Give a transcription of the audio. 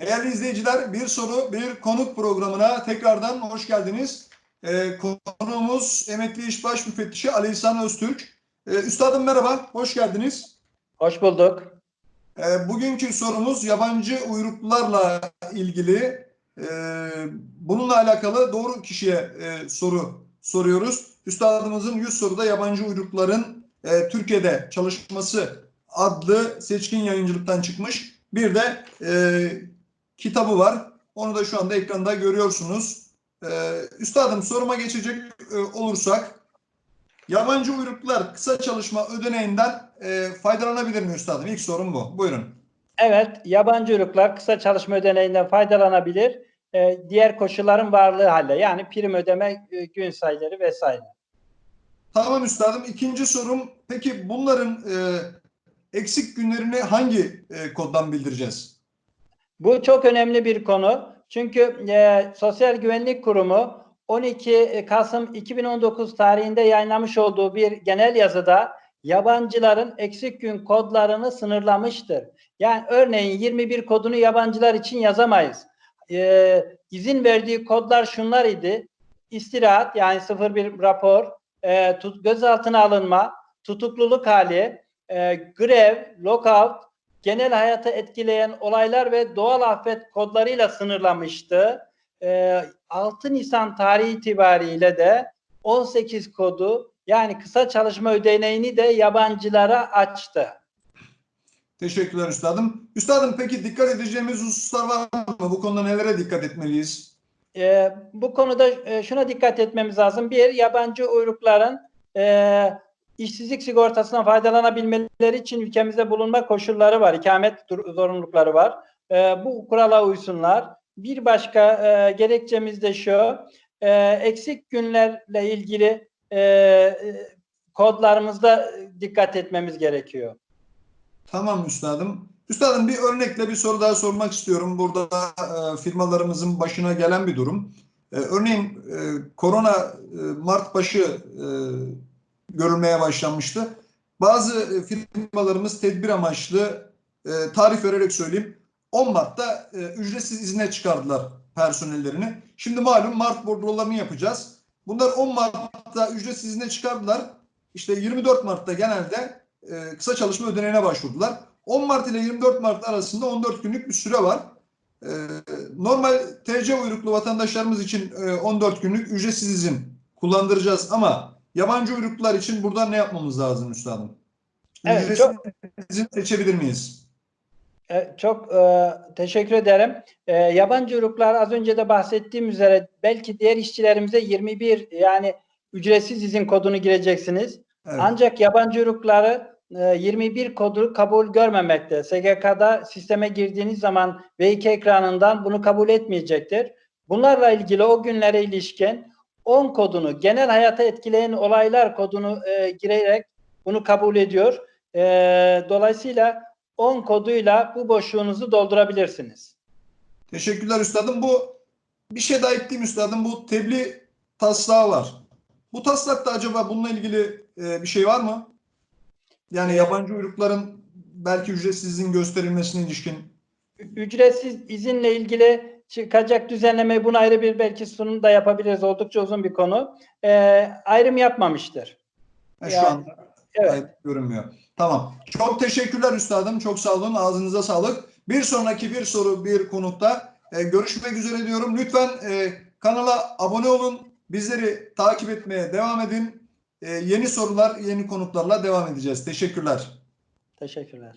Değerli izleyiciler, bir soru, bir konuk programına tekrardan hoş geldiniz. Ee, konuğumuz emekli iş baş müfettişi Ali İhsan Öztürk. Ee, üstadım merhaba, hoş geldiniz. Hoş bulduk. Ee, bugünkü sorumuz yabancı uyruklularla ilgili. Ee, bununla alakalı doğru kişiye e, soru soruyoruz. Üstadımızın 100 soruda yabancı uyrukların e, Türkiye'de çalışması adlı seçkin yayıncılıktan çıkmış. Bir de e, kitabı var. Onu da şu anda ekranda görüyorsunuz. Ee, üstadım soruma geçecek e, olursak yabancı uyruklular kısa çalışma ödeneğinden e, faydalanabilir mi üstadım? İlk sorum bu. Buyurun. Evet, yabancı ırklar kısa çalışma ödeneğinden faydalanabilir. Ee, diğer koşulların varlığı halde yani prim ödeme, e, gün sayıları vesaire. Tamam üstadım. İkinci sorum peki bunların e, eksik günlerini hangi e, koddan bildireceğiz? Bu çok önemli bir konu. Çünkü e, Sosyal Güvenlik Kurumu 12 Kasım 2019 tarihinde yayınlamış olduğu bir genel yazıda yabancıların eksik gün kodlarını sınırlamıştır. Yani örneğin 21 kodunu yabancılar için yazamayız. E, izin verdiği kodlar şunlar idi. İstirahat yani 01 rapor, e, tut, gözaltına alınma, tutukluluk hali, e, grev, lockout, genel hayata etkileyen olaylar ve doğal afet kodlarıyla sınırlamıştı. E, 6 Nisan tarihi itibariyle de 18 kodu yani kısa çalışma ödeneğini de yabancılara açtı. Teşekkürler üstadım. Üstadım peki dikkat edeceğimiz hususlar var mı? Bu konuda nelere dikkat etmeliyiz? E, bu konuda e, şuna dikkat etmemiz lazım. Bir, yabancı uyrukların e, işsizlik sigortasından faydalanabilmeleri için ülkemizde bulunma koşulları var. İkamet zorunlulukları var. E, bu kurala uysunlar. Bir başka e, gerekçemiz de şu. e, eksik günlerle ilgili e, e, kodlarımızda dikkat etmemiz gerekiyor. Tamam üstadım. Üstadım bir örnekle bir soru daha sormak istiyorum. Burada e, firmalarımızın başına gelen bir durum. E, örneğin e, korona e, Mart başı e, görülmeye başlanmıştı. Bazı e, firmalarımız tedbir amaçlı e, tarif vererek söyleyeyim 10 Mart'ta e, ücretsiz izne çıkardılar personellerini. Şimdi malum Mart bordrolarını yapacağız. Bunlar 10 Mart'ta ücretsiz izne çıkardılar. İşte 24 Mart'ta genelde e, kısa çalışma ödeneğine başvurdular. 10 Mart ile 24 Mart arasında 14 günlük bir süre var. E, normal TC uyruklu vatandaşlarımız için e, 14 günlük ücretsiz izin kullandıracağız ama yabancı uyruklular için burada ne yapmamız lazım üstadım? Evet, Ücretsiz çok- izin seçebilir miyiz? E, Çok e, teşekkür ederim. E, yabancı uyruklar az önce de bahsettiğim üzere belki diğer işçilerimize 21 yani ücretsiz izin kodunu gireceksiniz. Evet. Ancak yabancı uyrukları 21 kodu kabul görmemekte. SGK'da sisteme girdiğiniz zaman V2 ekranından bunu kabul etmeyecektir. Bunlarla ilgili o günlere ilişkin 10 kodunu genel hayata etkileyen olaylar kodunu e, girerek bunu kabul ediyor. E, dolayısıyla 10 koduyla bu boşluğunuzu doldurabilirsiniz. Teşekkürler üstadım. Bu bir şey daha ekleyeyim üstadım. Bu tebliğ taslağı var. Bu taslakta acaba bununla ilgili e, bir şey var mı? Yani yabancı uyrukların belki ücretsiz izin gösterilmesine ilişkin. Ücretsiz izinle ilgili çıkacak düzenlemeyi bunu ayrı bir belki sunum da yapabiliriz. Oldukça uzun bir konu. Ee, ayrım yapmamıştır. Ha, şu Yani, anda evet. Görünmüyor. Tamam. Çok teşekkürler üstadım. Çok sağ olun. Ağzınıza sağlık. Bir sonraki bir soru bir konukta e, görüşmek üzere diyorum. Lütfen e, kanala abone olun. Bizleri takip etmeye devam edin. E, yeni sorular, yeni konuklarla devam edeceğiz. Teşekkürler. Teşekkürler.